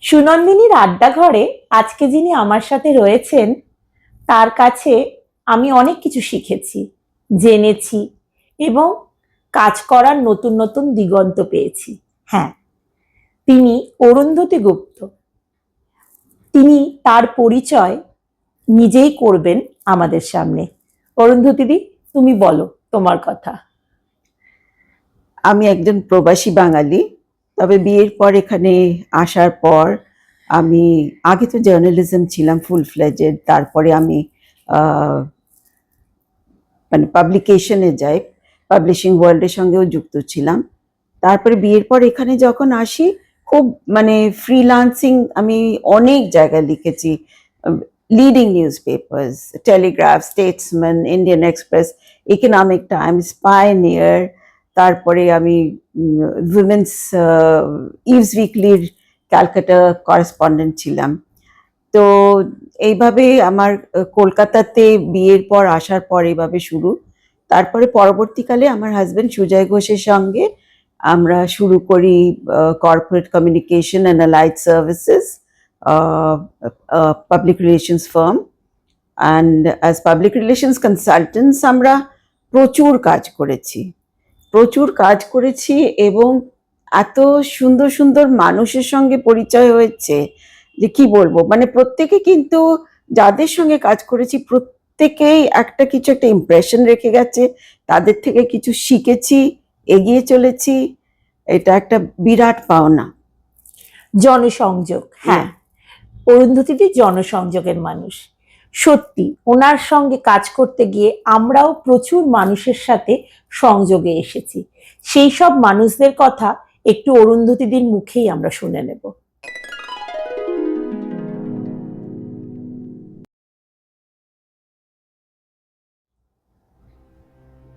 সুনন্দিনীর আড্ডাঘরে আজকে যিনি আমার সাথে রয়েছেন, তার কাছে আমি অনেক কিছু শিখেছি, জেনেছি এবং কাজ করার নতুন নতুন দিগন্ত পেয়েছি। হ্যাঁ তিনি অরুন্ধতী গুপ্ত। তিনি তার পরিচয় নিজেই করবেন আমাদের সামনে। অরুন্ধতিদি তুমি বলো তোমার কথা। আমি একজন প্রবাসী বাঙালি। তবে বিয়ের পর এখানে আসার পর আমি, আগে তো জার্নালিজম ছিলাম ফুল ফ্লেজেড তারপরে আমি মানে পাবলিকেশনে যাই পাবলিশিং ওয়ার্ল্ডের সঙ্গেও যুক্ত ছিলাম। তারপরে বিয়ের পর এখানে যখন আসি, খুব মানে ফ্রিলান্সিং আমি অনেক জায়গায় লিখেছি leading news papers Telegraph Statesman Indian Express Economic Times Pioneer তারপরে আমি উইমেন্স ইভস উইকলির ক্যালকাটা করেসপন্ডেন্ট ছিলাম। তো এইভাবে আমার কলকাতাতে বিয়ের পর আসার পর এইভাবে শুরু। তারপরে পরবর্তীকালে আমার হাজব্যান্ড সুজয় ঘোষের সঙ্গে আমরা শুরু করি corporate communication and allied services public relations firm and as public relations consultants আমরা প্রচুর কাজ করেছি। প্রচুর কাজ করেছি এবং এত সুন্দর সুন্দর মানুষের সঙ্গে পরিচয় হয়েছে যে কি বলব? মানে প্রত্যেকে কিন্তু যাদের সঙ্গে কাজ করেছি প্রত্যেকেই একটা কিছু একটা ইমপ্রেশন রেখে গেছে তাদের থেকে কিছু শিখেছি এগিয়ে চলেছি। এটা একটা বিরাট পাওনা। জনসংযোগ হ্যাঁ। অরুন্ধতিদি জনসংযোগের মানুষ। সত্যি, ওনার সঙ্গে কাজ করতে গিয়ে আমরাও প্রচুর মানুষের সাথে সংযোগে এসেছি। সেই সব মানুষদের কথা একটু অরুন্ধতিদির মুখেই আমরা শুনে নেব।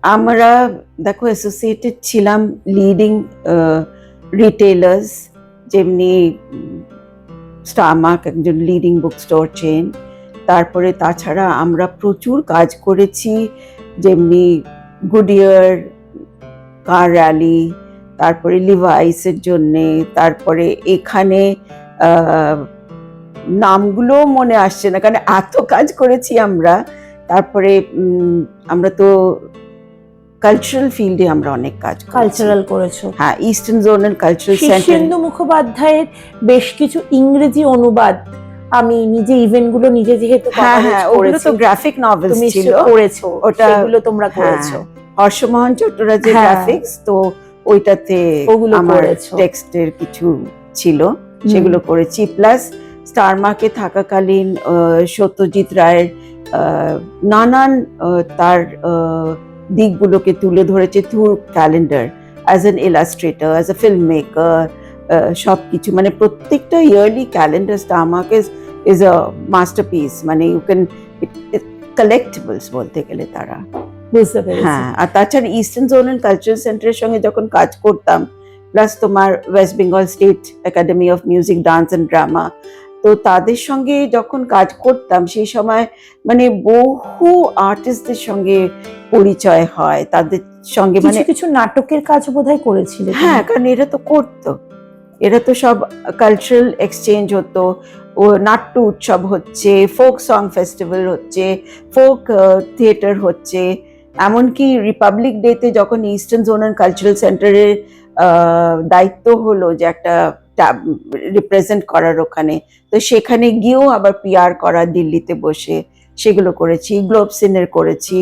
আমরা দেখো অ্যাসোসিয়েটেড ছিলাম লিডিং রিটেলার্স যেমনি স্টারমার্ক একজন লিডিং বুক স্টোর চেন তারপরে তাছাড়া আমরা প্রচুর কাজ করেছি যেমনি গুডিয়ার কার র্যালি তারপরে লিভাইসের জন্যে তারপরে এখানে নামগুলো মনে আসছে না কারণ এত কাজ করেছি আমরা। তারপরে উম, আমরা তো কালচারাল ফিল্ডে আমরা অনেক কাজ কালচারাল করেছ। হ্যাঁ ইস্টার্ন জোনের কালচারাল সেন্টার মুখোপাধ্যায়ের বেশ কিছু ইংরেজি অনুবাদ আমি নিজে ইভেন্টগুলো নিজে যেহেতু হ্যাঁ হ্যাঁ ওগুলো তো গ্রাফিক নভেলস তুমি ছিল। করেছ ওটা- তোমরা করেছ। হর্ষমোহন চট্টোরাজের হ্যাঁ। গ্রাফিক্স তো ওইটাতে ওগুলো আমার করেছ। টেক্সটের কিছু ছিল সেগুলো করেছি। প্লাস স্টার মার্কে থাকাকালীন সত্যজিৎ রায়ের নানান তার দিকগুলোকে তুলে ধরেছে through calendar as an illustrator as a filmmaker সব কিছু মানে প্রত্যেকটা yearly calendar star is a masterpiece মানে ইউ ক্যান কালেক্টেবলস বলতে গেলে তারা। বুঝতে পেরেছি। হ্যাঁ আর তাছাড়া ইস্টার্ন জোনাল কালচারাল সেন্টারের সঙ্গে যখন কাজ করতাম প্লাস তোমার West Bengal state academy of music dance and drama তো তাদের সঙ্গে যখন কাজ করতাম সেই সময় মানে বহু আর্টিস্টদের সঙ্গে পরিচয় হয়। তাদের সঙ্গে মানে কিছু নাটকের কাজ বোধহয় করেছিলে। হ্যাঁ কারণ এরা তো করতো। এরা তো সব কালচারাল এক্সচেঞ্জ হতো। ও নাট্য উৎসব হচ্ছে ফোক সং ফেস্টিভ্যাল হচ্ছে ফোক থিয়েটার হচ্ছে, এমনকি রিপাবলিক ডেতে যখন ইস্টার্ন জোনাল কালচারাল সেন্টারের দায়িত্ব হলো যে একটা রিপ্রেজেন্ট করার ওখানে, তো সেখানে গিয়েও আবার পিআর করা দিল্লিতে বসে সেগুলো করেছি গ্লোব সিনের করেছি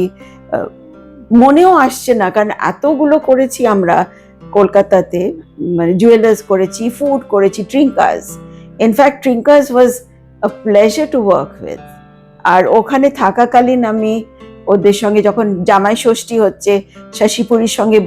মনেও আসছে না, কারণ এতগুলো করেছি আমরা কলকাতাতে মানে জুয়েলার্স করেছি ফুড করেছি Trincas in fact Trincas was a pleasure to work with আর ওখানে থাকাকালীন আমি ওদের সঙ্গে যখন জামাই ষষ্ঠী হচ্ছে শশীপুরীর সঙ্গে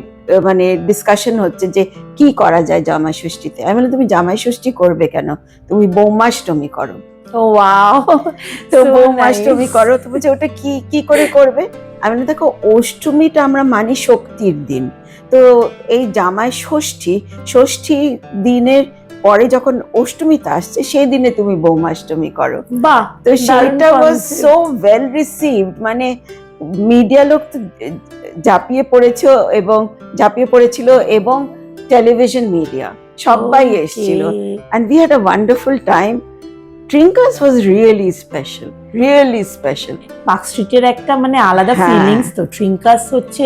মানে ডিসকাশন হচ্ছে যে কি করা যায় জামাই ষষ্ঠীতে। আমি বললাম তুমি জামাই ষষ্ঠী করবে কেন? তুমি বৌমাষ্টমী করো। ওয়াও তো So বৌমাষ্টমী. করো। তো বলছে ওটা কি কি করে করবে? আমি বললাম, দেখো অষ্টমীটা আমরা মানি শক্তির দিন। তো এই জামাই ষষ্ঠী ষষ্ঠী দিনের পরে যখন অষ্টমীতে আসছে সেই দিনে তুমি বৌমাষ্টমী করো। বাহ তো সেটা ওয়াজ সো ওয়েল রিসিভড মানে মিডিয়া লোক তো ঝাঁপিয়ে পড়েছে এবং ঝাঁপিয়ে পড়েছিল এবং টেলিভিশন মিডিয়া সবাই এসেছিল। And we had a wonderful time Trinkas was really special really special. Park স্ট্রিটের একটা মানে আলাদা হ্যাঁ। ফিলিংস তো। ট্রিঙ্কাস হচ্ছে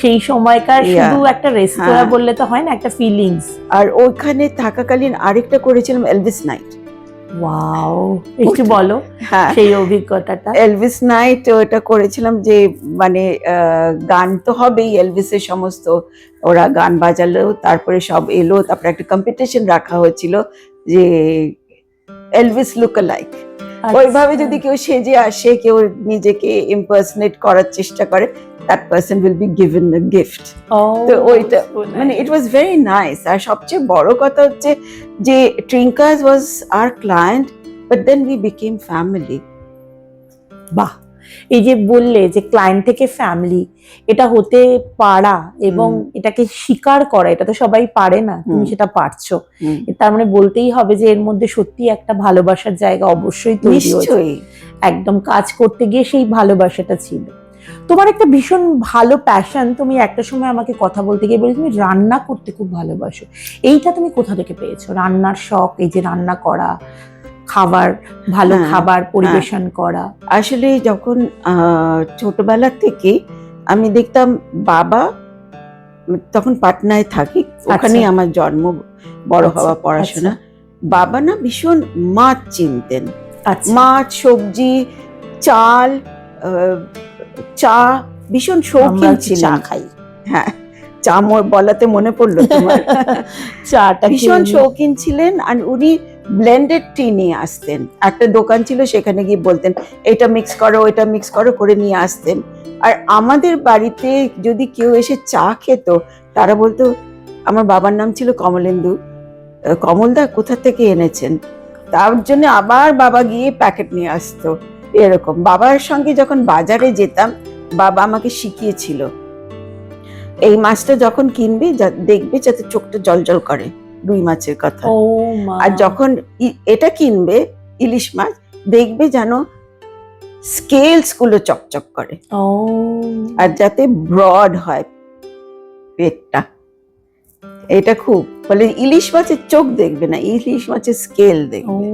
সেই সময়কার শুধু একটা রেস্তোরাঁ হ্যাঁ। বললে তো হয় না একটা ফিলিংস আর ওইখানে থাকাকালীন আরেকটা করেছিলাম এলভিস নাইট ওয়াও একটু বলো হ্যাঁ। সেই অভিজ্ঞতাটা। এলভিস নাইট ওটা করেছিলাম যে মানে গান তো হবেই এলভিসের সমস্ত। ওরা গান বাজালো তারপরে সব এলো তারপরে একটা কম্পিটিশন রাখা হয়েছিল যে এলভিস লুক লাইক ওইভাবে। যদি কেউ সেজে আসে কেউ নিজেকে ইম্পার্সনেট করার চেষ্টা করে that person will be given a gift তো ওইটা মানে ইট ওয়াজ ভেরি নাইস আর সবচেয়ে বড় কথা হচ্ছে যে Trincas was our client but then we became family বাহ! এই যে বললে যে ক্লায়েন্ট থেকে ফ্যামিলি এটা হতে পারা এবং এটাকে স্বীকার করা এটা তো সবাই পারে না তুমি সেটা পারছ। তার মানে বলতেই হবে যে এর মধ্যে সত্যি একটা ভালোবাসার জায়গা অবশ্যই তৈরি হয়েছে। একদম কাজ করতে গিয়ে সেই ভালোবাসাটা ছিল। তোমার একটা ভীষণ ভালো প্যাশন তুমি একটা সময় আমাকে কথা বলতে গিয়ে বলে তুমি রান্না করতে খুব ভালোবাসো। এইটা তুমি কোথা থেকে পেয়েছ? রান্নার শখ এই যে রান্না করা খাবার ভালো হ্যাঁ, খাবার পরিবেশন করা। আসলে যখন ছোটবেলা থেকে আমি দেখতাম বাবা তখন পাটনায় থাকি ওখানেই আমার জন্ম বড় আচ্ছা, হওয়া পড়াশোনা। বাবা না ভীষণ মাছ চিনতেন। আচ্ছা। মাছ সবজি চাল চা ভীষণ শৌখিন চা খাই। হ্যাঁ চা মোর বলাতে মনে পড়ল তোমার। চাটা ভীষণ শৌখিন ছিলেন আর উনি ব্লেন্ডেড টি নিয়ে আসতেন। একটা দোকান ছিল, সেখানে গিয়ে বলতেন, এটা মিক্স করো এটা মিক্স করো, করে নিয়ে আসতেন। আর আমাদের বাড়িতে যদি কেউ এসে চা খেত, তারা বলতো, আমার বাবার নাম ছিল কমলেন্দু। কমলদা কোথা থেকে এনেছেন? তার জন্য আবার বাবা গিয়ে প্যাকেট নিয়ে আসতো। এরকম। বাবার সঙ্গে যখন বাজারে যেতাম, বাবা আমাকে শিখিয়েছিল। এই মাছটা যখন কিনবি দেখবে যাতে চোখটা জল জল করে। রুই মাছের কথা। আর যখন এটা কিনবে ইলিশ মাছ দেখবে যেন স্কেলসগুলো চকচক করে। আর যাতে ব্রড হয় পেটটা। এটা খুব বলে ইলিশ মাছের চোখ দেখবে না ইলিশ মাছের স্কেল দেখবে।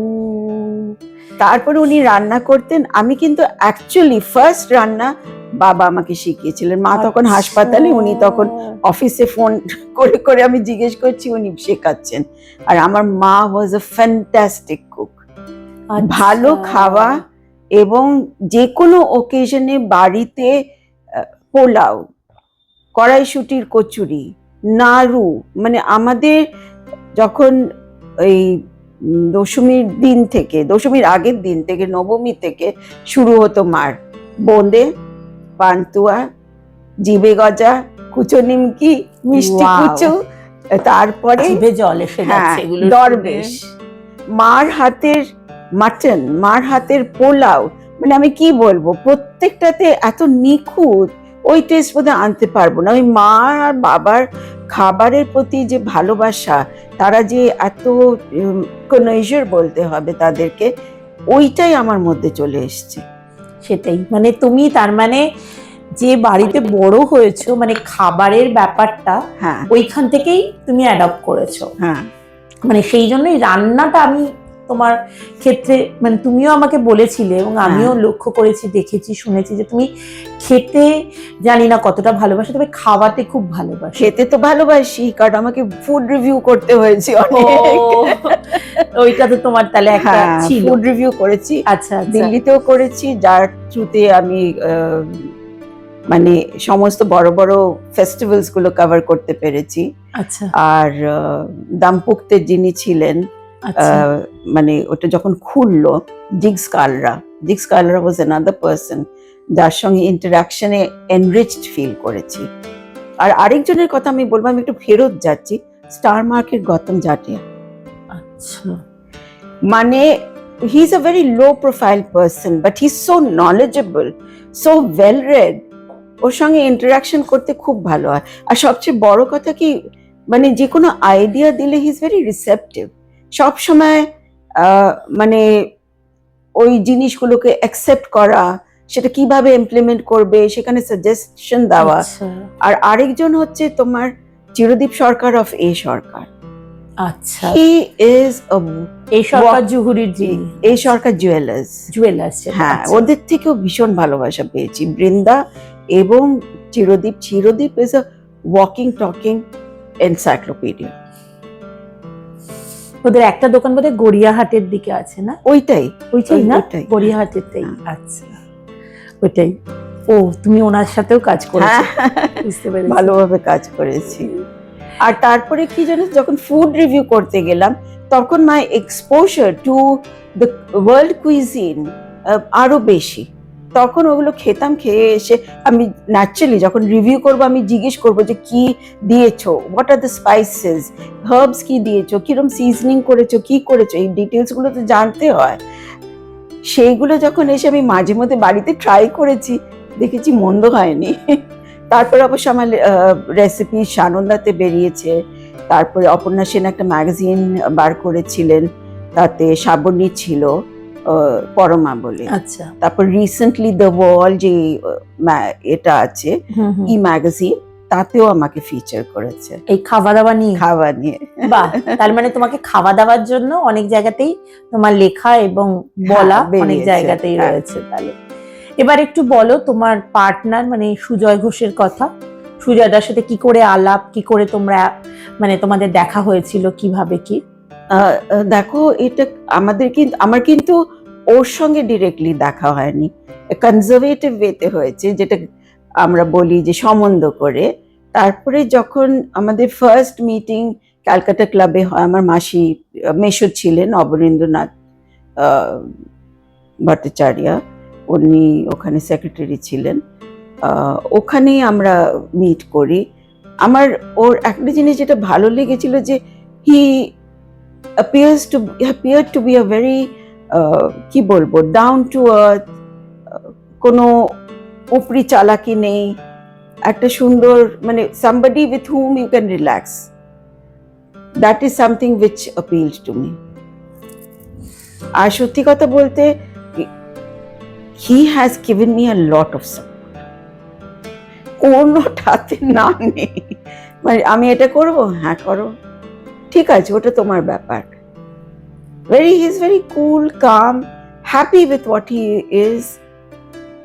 তারপরে উনি রান্না করতেন আমি কিন্তু অ্যাকচুয়ালি ফার্স্ট রান্না বাবা আমাকে শিখিয়েছিলেন মা তখন আচ্ছা। হাসপাতালে উনি তখন অফিসে ফোন করে করে আমি জিজ্ঞেস করছি উনি শেখাচ্ছেন আর আমার মা ওয়াজ আ ফ্যান্টাস্টিক কুক। ভালো খাওয়া এবং যে কোনো ওকেশনে বাড়িতে পোলাও কড়াইশুটির কচুরি নাড়ু মানে আমাদের যখন এই দশমীর দিন থেকে দশমীর আগের দিন থেকে নবমী থেকে শুরু হতো মার বোঁদে পান্তুয়া জিবে গজা কুচো নিমকি মিষ্টি. কুচো তারপরে জল এসে হ্যাঁ যাচ্ছে দরবেশ। মার হাতের মাটন মার হাতের পোলাও মানে আমি কি বলব প্রত্যেকটাতে এত নিখুঁত ওই টেস্ট বোধহয় আনতে পারব না। ওই মা আর বাবার খাবারের প্রতি যে ভালোবাসা তারা যে এত কনৈজর বলতে হবে তাদেরকে ওইটাই আমার মধ্যে চলে এসছে। সেটাই। মানে তুমি তার মানে যে বাড়িতে বড় হয়েছো মানে খাবারের ব্যাপারটা হ্যাঁ। ওইখান থেকেই তুমি অ্যাডপ্ট করেছ। হ্যাঁ। মানে সেই জন্যই রান্নাটা আমি তোমার ক্ষেত্রে মানে তুমিও আমাকে বলেছিলে এবং হ্যাঁ। আমিও লক্ষ্য করেছি দেখেছি শুনেছি যে তুমি খেতে জানি না কতটা ভালোবাসো তবে খাওয়াতে খুব ভালোবাসো। খেতে তো ভালোবাসি কারণ আমাকে ফুড রিভিউ করতে হয়েছে ওইটা তো তোমার তাহলে একটা হ্যাঁ ছিল। ফুড রিভিউ করেছি। আচ্ছা আচ্ছা। দিল্লিতেও করেছি যার থ্রুতে আমি মানে সমস্ত বড় বড় ফেস্টিভ্যালসগুলো কভার করতে পেরেছি। আচ্ছা। আর আহ, দামপুক্তে যিনি ছিলেন মানে ওটা যখন খুললো Jiggs Kalra Jiggs Kalra was another person যার সঙ্গে ইন্টারাকশনে এনরিচড ফিল করেছি। আর আরেকজনের কথা আমি বলব আমি একটু ফেরত যাচ্ছি স্টার মার্কেট গৌতম জাটিয়া আচ্ছা। মানে he is a very low profile person but he so knowledgeable so well read ওর সঙ্গে ইন্টারাকশন করতে খুব ভালো হয়। আর সবচেয়ে বড় কথা কি মানে যে কোনো আইডিয়া দিলে হি ইজ ভেরি রিসেপটিভ সব সময় মানে ওই জিনিসগুলোকে অ্যাকসেপ্ট করা সেটা কীভাবে ইমপ্লিমেন্ট করবে সেখানে সাজেশন দেওয়া। আচ্ছা। আর আরেকজন হচ্ছে তোমার চিরদীপ সরকার অফ এ সরকার। আচ্ছা। হি ইজ এই সরকার জুহুরির যিনি। এই সরকার জুয়েলার্স জুয়েলার্স হ্যাঁ ওদের থেকেও ভীষণ ভালোবাসা পেয়েছি। বৃন্দা এবং Chirodeep. Chirodeep is a walking talking encyclopedia ওদের একটা দোকান বোধহয় গড়িয়াহাটের দিকে আছে না? ওইটাই। ওইটাই না। গড়িয়াহাটেরটাই হ্যাঁ। আচ্ছা। ওইটাই। ও তুমি ওনার সাথেও কাজ করেছ। বুঝতে পেরেছি। ভালোভাবে কাজ করেছি। আর তারপরে কি জানো যখন ফুড রিভিউ করতে গেলাম তখন my exposure to the world cuisine আরও বেশি। তখন ওগুলো খেতাম, খেয়ে এসে আমি ন্যাচারালি যখন রিভিউ করব, আমি জিজ্ঞেস করব যে কি দিয়েছ? What are the spices herbs কি দিয়েছ? কিরম সিজনিং করেছ? কি করেছ? এই ডিটেলসগুলো তো জানতে হয়। সেইগুলো যখন এসে আমি মাঝে মধ্যে বাড়িতে ট্রাই করেছি, দেখেছি মন্দ হয়নি। তারপর অবশ্য আমার রেসিপি সানন্দাতে বেরিয়েছে। তারপরে অপর্ণা সেন একটা ম্যাগাজিন বার করেছিলেন, তাতে শ্রাবণী ছিল। পরমা বলে। আচ্ছা। তারপর রিসেন্টলি দ্য ওয়াল যে এটা আছে। ই ম্যাগাজিন তাতেও আমাকে ফিচার করেছে। এই খাওয়া দাওয়া নিয়ে? খাওয়া নিয়ে। বাহ! তার মানে তোমাকে খাওয়া দাওয়ার জন্য অনেক জায়গাতেই তোমার লেখা এবং বলা হ্যাঁ, অনেক জায়গাতেই হ্যাঁ। রয়েছে তাহলে। এবার একটু বলো তোমার পার্টনার মানে সুজয় ঘোষের কথা। সুজয়দার সাথে কি করে আলাপ কি করে তোমরা মানে তোমাদের দেখা হয়েছিল কীভাবে কি? দেখো, এটা আমাদের কিন্তু আমার কিন্তু ওর সঙ্গে ডিরেক্টলি দেখা হয়নি। কনজারভেটিভ ওয়েতে হয়েছে, যেটা আমরা বলি যে সম্বন্ধ করে। তারপরে যখন আমাদের ফার্স্ট মিটিং ক্যালকাটা ক্লাবে হয়, আমার মাসি মেশো ছিলেন, অবনীন্দ্রনাথ ভট্টাচার্য। উনি ওখানে সেক্রেটারি ছিলেন। ওখানেই আমরা মিট করি। আমার ওর একটা জিনিস যেটা ভালো লেগেছিল যে হি appears to appeared to be a very uh, কি বলব ডাউন টু আর্থ কোনো উপরি চালাকি নেই একটা সুন্দর মানে somebody with whom you can relax that is something which appealed to me আর সত্যি কথা বলতে he has given me a lot of support কোনোটাতে না নেই। মানে আমি এটা করব? হ্যাঁ করো। ঠিক আছে ওটা তোমার ব্যাপার। Very he is very cool calm happy with what he is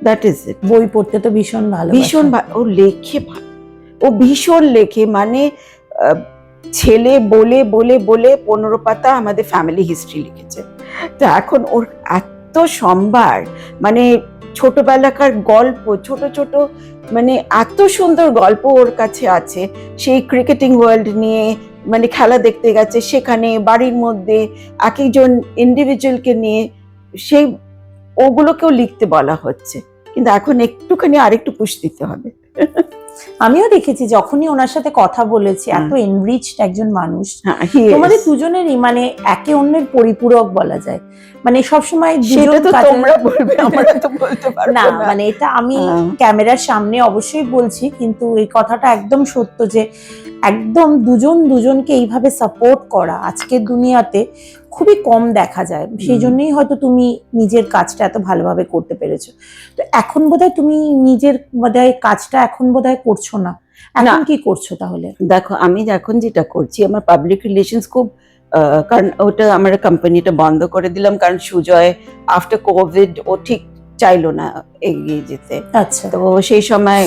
that is it বই পড়তে তো ভীষণ ভালো ভীষণ ও লেখে ও ভীষণ লেখে মানে ছেলে বলে বলে বলে পনেরো পাতা আমাদের ফ্যামিলি হিস্ট্রি লিখেছে। তো এখন ওর এত সম্ভার মানে ছোটবেলাকার গল্প ছোট ছোট মানে এত সুন্দর গল্প ওর কাছে আছে। সেই ক্রিকেটিং ওয়ার্ল্ড নিয়ে মানে খেলা দেখতে গেছে, সেখানে বাড়ির মধ্যে এক একজন ইন্ডিভিজুয়ালকে নিয়ে সেই ওগুলোকেও লিখতে বলা হচ্ছে। কিন্তু এখন একটুখানি আরেকটু পুষ দিতে হবে। আমিও দেখেছি যখনই ওনার সাথে কথা বলেছি এত এনরিচড একজন মানুষ হ্যাঁ. তোমাদের দুজনেরই মানে একে অন্যের পরিপূরক বলা যায় মানে সবসময় তোমরা বলবে আমরা তো বলতে পারব না না মানে এটা আমি হ্যাঁ। ক্যামেরার সামনে অবশ্যই বলছি কিন্তু এই কথাটা একদম সত্য যে একদম দুজন দুজনকে এইভাবে সাপোর্ট করা আজকের দুনিয়াতে খুবই কম দেখা যায়। সেই জন্যই হয়তো তুমি নিজের কাজটা এত ভালোভাবে করতে পেরেছ। তো এখন বোধহয় তুমি নিজের বোধহয় কাজটা এখন বোধহয় করছ না। এখন। কি করছ তাহলে? দেখো আমি এখন যেটা করছি আমার পাবলিক রিলেশনস খুব কারণ ওটা আমার কোম্পানিটা বন্ধ করে দিলাম। কারণ সুজয় আফটার কোভিড ও ঠিক চাইলো না এগিয়ে যেতে। আচ্ছা। তো সেই সময়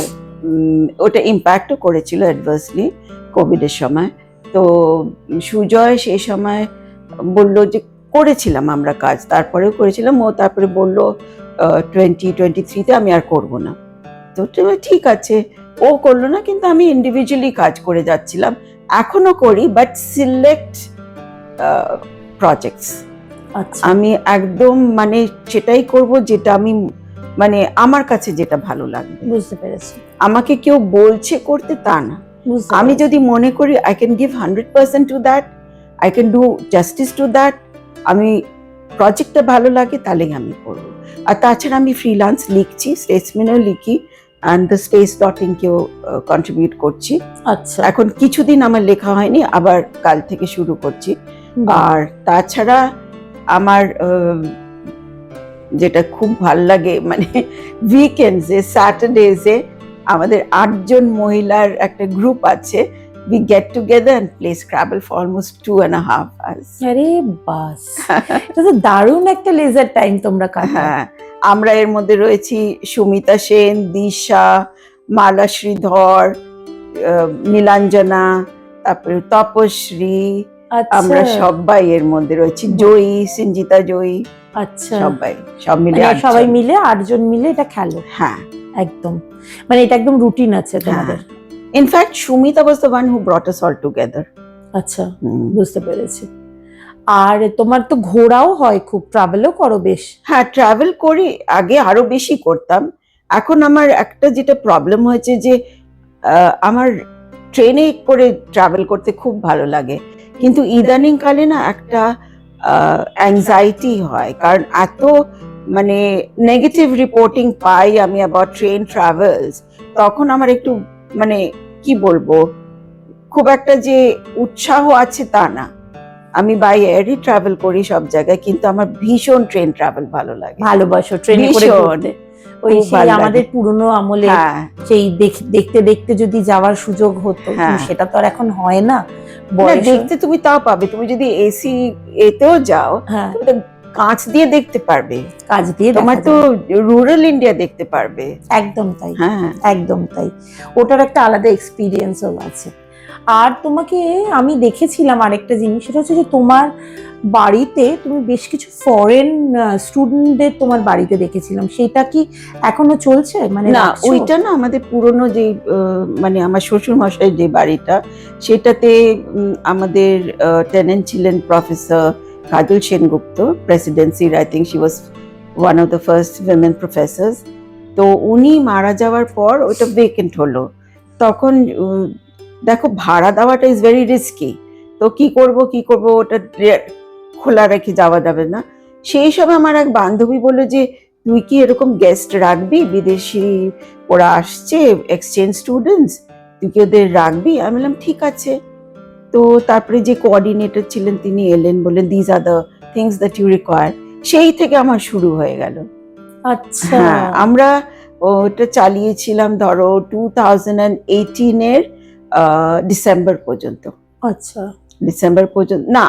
ওটা ইম্প্যাক্টও করেছিল অ্যাডভার্সলি কোভিডের সময়। তো সুজয় সেই সময় বলল যে করেছিলাম আমরা কাজ তারপরেও করেছিলাম ও তারপরে বলল টোয়েন্টি টোয়েন্টি থ্রিতে আমি আর করব না। তো ঠিক আছে। ও করল না কিন্তু আমি ইন্ডিভিজুয়ালি কাজ করে যাচ্ছিলাম এখনও করি বাট সিলেক্ট প্রজেক্টস আমি একদম মানে সেটাই করব যেটা আমি মানে আমার কাছে যেটা ভালো লাগবে। বুঝতে পেরেছি। আমাকে কেউ বলছে করতে তা না। আমি যদি মনে করি I can give hundred percent to that I can do justice to that আমি প্রজেক্টটা ভালো লাগে তাহলেই আমি করব। আর তাছাড়া আমি ফ্রিল্যান্স লিখছি স্টেটসম্যানও লিখি অ্যান্ড দ্য স্পেস ডটিংকেও কন্ট্রিবিউট করছি। আচ্ছা। এখন কিছুদিন আমার লেখা হয়নি আবার কাল থেকে শুরু করছি। আর তাছাড়া আমার যেটা খুব ভালো লাগে মানে উইকেন্ডসে স্যাটারডেজে আমাদের আটজন মহিলার একটা গ্রুপ আছে we get together and play Scrabble for almost two and a half hours. আরে বাস। এটা তো দারুণ একটা লেজার টাইম তোমরা কাটাও। হ্যাঁ আমরা এর মধ্যে রয়েছি সুমিতা সেন দিশা মালা শ্রীধর আহ, নীলাঞ্জনা তারপরে তপশ্রী আমরা আচ্ছা সবাই এর মধ্যে রয়েছি। জয়ী সঞ্জিতা জয়ী আচ্ছা। সবাই সব মিলে মানে। সবাই মিলে আটজন মিলে এটা খেলো। হ্যাঁ। একদম। মানে এটা একদম রুটিন আছে তোমাদের। In fact Sumita was the one who brought us all together আচ্ছা বুঝতে পেরেছি। আর তোমার তো ঘোরাও হয় খুব ট্রাভেলও করো বেশ। হ্যাঁ ট্রাভেল করি আগে আরও বেশি করতাম। এখন আমার একটা যেটা প্রবলেম হয়েছে যে আমার ট্রেনে করে ট্রাভেল করতে খুব ভালো লাগে। কিন্তু ইদানিং কালে না একটা অ্যাংজাইটি হয়। কারণ এত মানে নেগেটিভ রিপোর্টিং পাই আমি অ্যাবাউট ট্রেন ট্রাভেলস তখন আমার একটু মানে কি বলব? খুব একটা যে উৎসাহ আছে তা না। আমি বাই এয়ারই ট্রাভেল করি সব জায়গায় কিন্তু আমার ভীষণ ট্রেন ট্রাভেল ভালো লাগে। ভালোবাসো ট্রেনে করে ঘুরতে। ওই সেই আমাদের পুরনো আমলে হ্যাঁ। সেই দেখতে দেখতে যদি যাওয়ার সুযোগ হতো হ্যাঁ। সেটা তো আর এখন হয় না। দেখতে তুমি তাও পাবে। তুমি যদি এসি এতেও যাও হ্যাঁ। কাঁচ দিয়ে দেখতে পারবে। কাজ দিয়ে তোমার তো রুরাল ইন্ডিয়া দেখতে পারবে। একদম তাই হ্যাঁ। একদম তাই। ওটার একটা আলাদা এক্সপিরিয়েন্সও আছে। আর তোমাকে আমি দেখেছিলাম আরেকটা জিনিস সেটা হচ্ছে যে তোমার বাড়িতে তুমি বেশ কিছু ফরেন স্টুডেন্টদের তোমার বাড়িতে দেখেছিলাম। সেটা কি এখনও চলছে? মানে না ওইটা না আমাদের পুরনো যে মানে আমার শ্বশুর মশাই যে বাড়িটা সেটাতে আমাদের টেনেন্ট ছিলেন প্রফেসর কাজল সেনগুপ্ত প্রেসিডেন্সির I think she was one of the first women professors তো উনি মারা যাওয়ার পর ওটা ভেকেন্ট হলো। তখন দেখো, ভাড়া দেওয়াটা ইজ ভেরি রিস্কি তো কি করব কি করব, ওটা খোলা রেখে যাওয়া যাবে না। সেই সময় আমার এক বান্ধবী বলল যে, তুই কি এরকম গেস্ট রাখবি? বিদেশি ওরা আসছে এক্সচেঞ্জ স্টুডেন্টস তুই কি ওদের রাখবি? আমি বললাম, ঠিক আছে। তো তারপরে যে কোঅর্ডিনেটর ছিলেন তিনি এলেন বললেন these are the things that you require সেই থেকে আমার শুরু হয়ে গেল। আচ্ছা। হ্যাঁ আমরা ওটা চালিয়েছিলাম ধরো টু থাউজেন্ড অ্যান্ড এইটিনের ডিসেম্বর পর্যন্ত। আচ্ছা। ডিসেম্বর পর্যন্ত না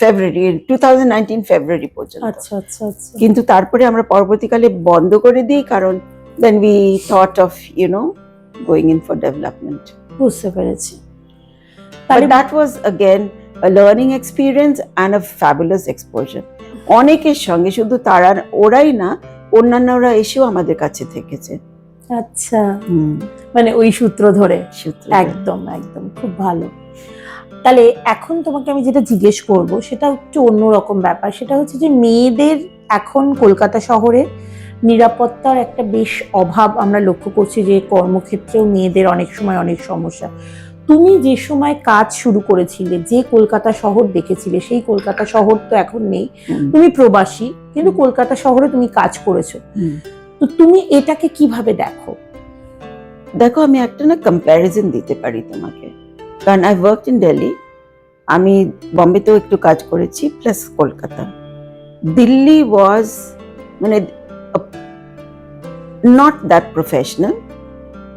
February two thousand nineteen February পর্যন্ত। আচ্ছা আচ্ছা আচ্ছা। কিন্তু তারপরে আমরা পরবর্তীকালে বন্ধ করে দিই কারণ then we thought of you know going in for development বুঝতে পেরেছি। বাট তাহলে that was again learning experience and a fabulous exposure অনেকের সঙ্গে শুধু তারা ওরাই না অন্যান্যরা এসেও আমাদের কাছে থেকেছে। আচ্ছা। মানে ওই সূত্র ধরে। সূত্র একদম একদম। খুব ভালো। তাহলে এখন তোমাকে আমি যেটা জিজ্ঞেস করব সেটা একটু অন্যরকম ব্যাপার। সেটা হচ্ছে যে মেয়েদের এখন কলকাতা শহরে নিরাপত্তার একটা বেশ অভাব আমরা লক্ষ্য করছি যে কর্মক্ষেত্রেও মেয়েদের অনেক সময় অনেক সমস্যা। তুমি যে সময় কাজ শুরু করেছিলে যে কলকাতা শহর দেখেছিলে সেই কলকাতা শহর তো এখন নেই। তুমি প্রবাসী কিন্তু কলকাতা শহরে তুমি কাজ করেছ। তো তুমি এটাকে কীভাবে দেখো? দেখো আমি একটা না কম্প্যারিজন দিতে পারি তোমাকে। কারণ আই ওয়ার্ক ইন দিল্লি আমি বম্বেতেও একটু কাজ করেছি প্লাস কলকাতা। দিল্লি ওয়াজ মানে নট দ্যাট প্রফেশনাল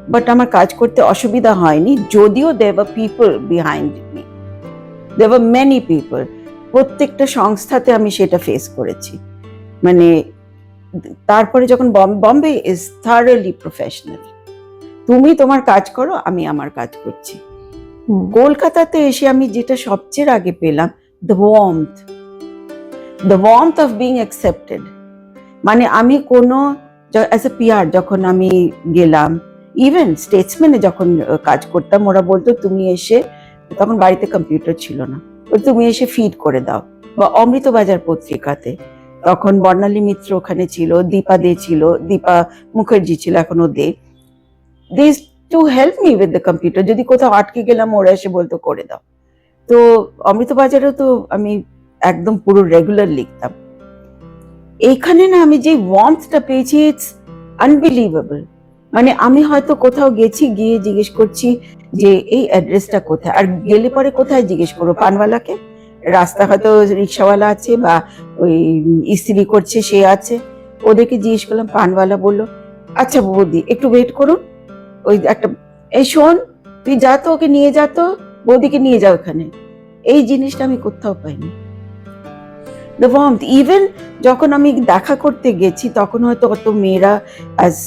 বাট আমার কাজ করতে অসুবিধা হয়নি যদিও there were people behind me there were many people প্রত্যেকটা সংস্থাতে আমি সেটা ফেস করেছি। মানে তারপরে যখন বম্বে ইজ থারলি প্রফেশনাল তুমি তোমার কাজ করো আমি আমার কাজ করছি। কলকাতাতে এসে আমি যেটা সবচেয়ে আগে পেলাম the warmth the warmth of being accepted মানে আমি কোনো অ্যাজ এ পিয়ার যখন আমি গেলাম ইভেন স্টেটসম্যানে যখন কাজ করতাম, ওরা বলতো, তুমি এসে তখন বাড়িতে কম্পিউটার ছিল না। তুমি এসে ফিড করে দাও। বা অমৃতবাজার পত্রিকাতে। তখন বর্ণালী মিত্র ওখানে ছিল, দীপা দে ছিল, দীপা মুখার্জি ছিল এখনও they. They to help me with the computer যদি কোথাও আটকে গেলাম, ওরা এসে বলতো, করে দাও। তো অমৃতবাজারেও তো আমি একদম পুরো রেগুলার লিখতাম। এইখানে না আমি যে ওয়ার্মথটা পেয়েছি ইটস আনবিলিভেবল মানে আমি হয়তো কোথাও গেছি, গিয়ে জিজ্ঞেস করছি যে এই অ্যাড্রেসটা কোথায়? আর গেলে পরে কোথায় জিজ্ঞেস করব? পানওয়ালাকে? রাস্তা হয়তো রিক্সাওয়ালা আছে বা ওই ইস্ত্রি করছে, সে আছে। ওদেরকে জিজ্ঞেস করলাম, পানওয়ালা বলল আচ্ছা বৌদি, একটু ওয়েট করুন। ওই একটা, এই শোন, তুই যা তো ওকে নিয়ে যা তো, বৌদিকে নিয়ে যাও ওখানে। এই জিনিসটা আমি কোথাও পাইনি। দ্য ওয়ার্মথ ইভেন যখন আমি দেখা করতে গেছি তখন হয়তো অত মেয়েরা অ্যাজ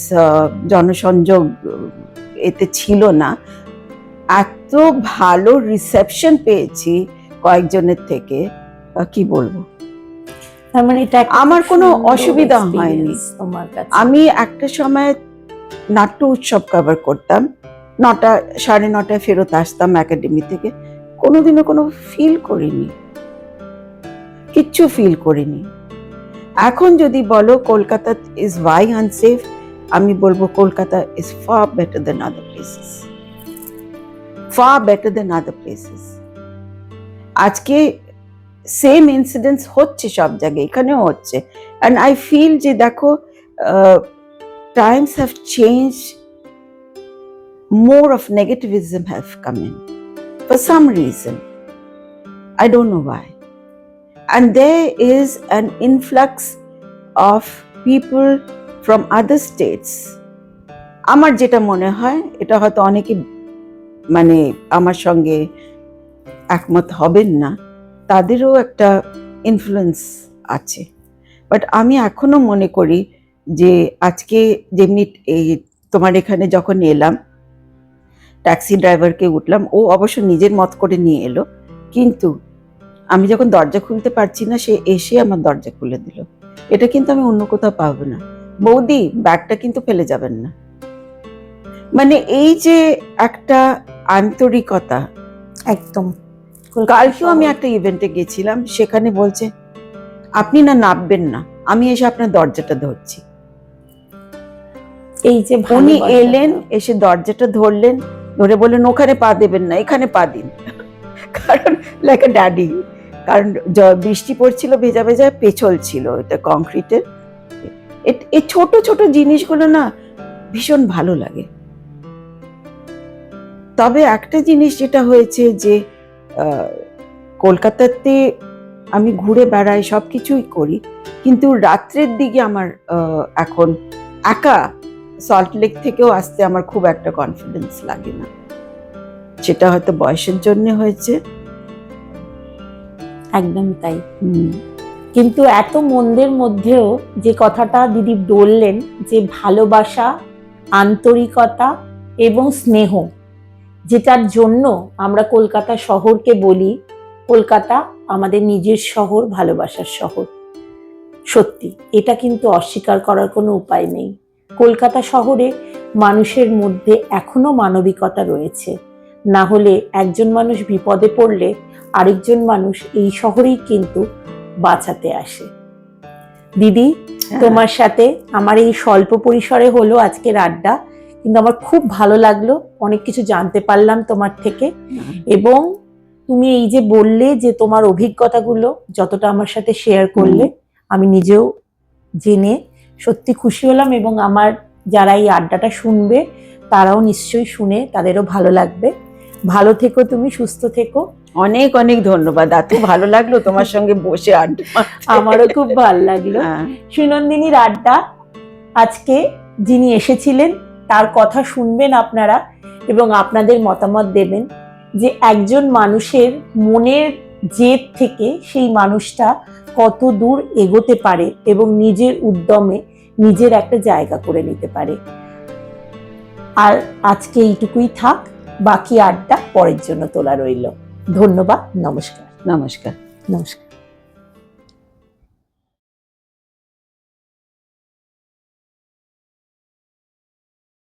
জনসংযোগ এতে ছিল না। এত ভালো রিসেপশন পেয়েছি কয়েকজনের থেকে। কি বলব? মানে আমার কোনো অসুবিধা হয়নি। তোমার আমি একটা সময় নাট্য উৎসব কভার করতাম। নটা সাড়ে নটায় ফেরত আসতাম একাডেমি থেকে। কোনোদিনও কোনো ফিল করিনি। কিচ্ছু ফিল করিনি এখন যদি বলো কলকাতা ইজ ওয়াই আনসেফ আমি বলব Kolkata is far better than other places far better than other places আজকে সেম ইনসিডেন্টস হচ্ছে সব জায়গায়, এখানেও হচ্ছে অ্যান্ড আই ফিল যে দেখো times have change more of negativism have come in for some reason. I don't know why. And there is an influx of people from other states. আমার যেটা মনে হয়, এটা হয়তো অনেকে মানে আমার সঙ্গে একমত হবেন না, তাদেরও একটা ইনফ্লুয়েন্স আছে বাট আমি এখনও মনে করি যে আজকে যেমনি এই তোমার এখানে যখন এলাম ট্যাক্সি ড্রাইভারকে উঠলাম, ও অবশ্য নিজের মত করে নিয়ে এলো, কিন্তু আমি যখন দরজা খুলতে পারছি না সে এসে আমার দরজা খুলে দিল। এটা কিন্তু আমি অন্য কোথাও পাবো না। বৌদি ব্যাগটা কিন্তু ফেলে যাবেন না। মানে এই যে একটা আন্তরিকতা। একদম। কালকেও আমি একটা ইভেন্টে গেছিলাম সেখানে বলছে আপনি না নামবেন না আমি এসে আপনার দরজাটা ধরছি। এই যে উনি এলেন এসে দরজাটা ধরলেন ধরে বললেন ওখানে পা দেবেন না এখানে পা দিন। কারণ লাইক ড্যাডি কারণ বৃষ্টি পড়ছিল, ভেজা ভেজা পেছল ছিল এটা কংক্রিটের এই ছোট ছোট জিনিসগুলো না ভীষণ ভালো লাগে। তবে একটা জিনিস যেটা হয়েছে যে কলকাতাতে আমি ঘুরে বেড়াই সব কিছুই করি, কিন্তু রাত্রের দিকে আমার এখন একা সল্ট লেক থেকেও আসতে আমার খুব একটা কনফিডেন্স লাগে না। সেটা হয়তো বয়সের জন্য হয়েছে। একদম তাই। কিন্তু এত মন্দের মধ্যেও যে কথাটা দিদি বললেন যে ভালোবাসা, আন্তরিকতা এবং স্নেহ, যেটার জন্য আমরা কলকাতা শহরকে বলি, কলকাতা আমাদের নিজের শহর, ভালোবাসার শহর। সত্যি, এটা কিন্তু অস্বীকার করার কোনো উপায় নেই। কলকাতা শহরে মানুষের মধ্যে এখনও মানবিকতা রয়েছে। না হলে একজন মানুষ বিপদে পড়লে আরেকজন মানুষ এই শহরেই কিন্তু বাঁচাতে আসে। দিদি হ্যাঁ, তোমার সাথে আমার এই স্বল্প পরিসরে হলো আজকের আড্ডা। কিন্তু আমার খুব ভালো লাগল অনেক কিছু জানতে পারলাম তোমার থেকে। হ্যাঁ, এবং তুমি এই যে বললে যে তোমার অভিজ্ঞতাগুলো যতটা আমার সাথে শেয়ার করলে আমি নিজেও জেনে সত্যি খুশি হলাম এবং আমার যারা এই আড্ডাটা শুনবে তারাও নিশ্চয়ই শুনে তাদেরও ভালো লাগবে। ভালো থেকো তুমি সুস্থ থেকো। অনেক অনেক ধন্যবাদ। এত ভালো লাগল তোমার সঙ্গে বসে আড্ডা আমারও খুব ভালো লাগল। হ্যাঁ, সুনন্দিনীর আড্ডা আজকে যিনি এসেছিলেন তার কথা শুনবেন আপনারা এবং আপনাদের মতামত দেবেন যে একজন মানুষের মনের জেদ থেকে সেই মানুষটা কত দূর এগোতে পারে এবং নিজের উদ্যমে নিজের একটা জায়গা করে নিতে পারে। আর আজকে এইটুকুই থাক। বাকি আড্ডা পরের জন্য তোলা রইল। ধন্যবাদ নমস্কার। নমস্কার। নমস্কার।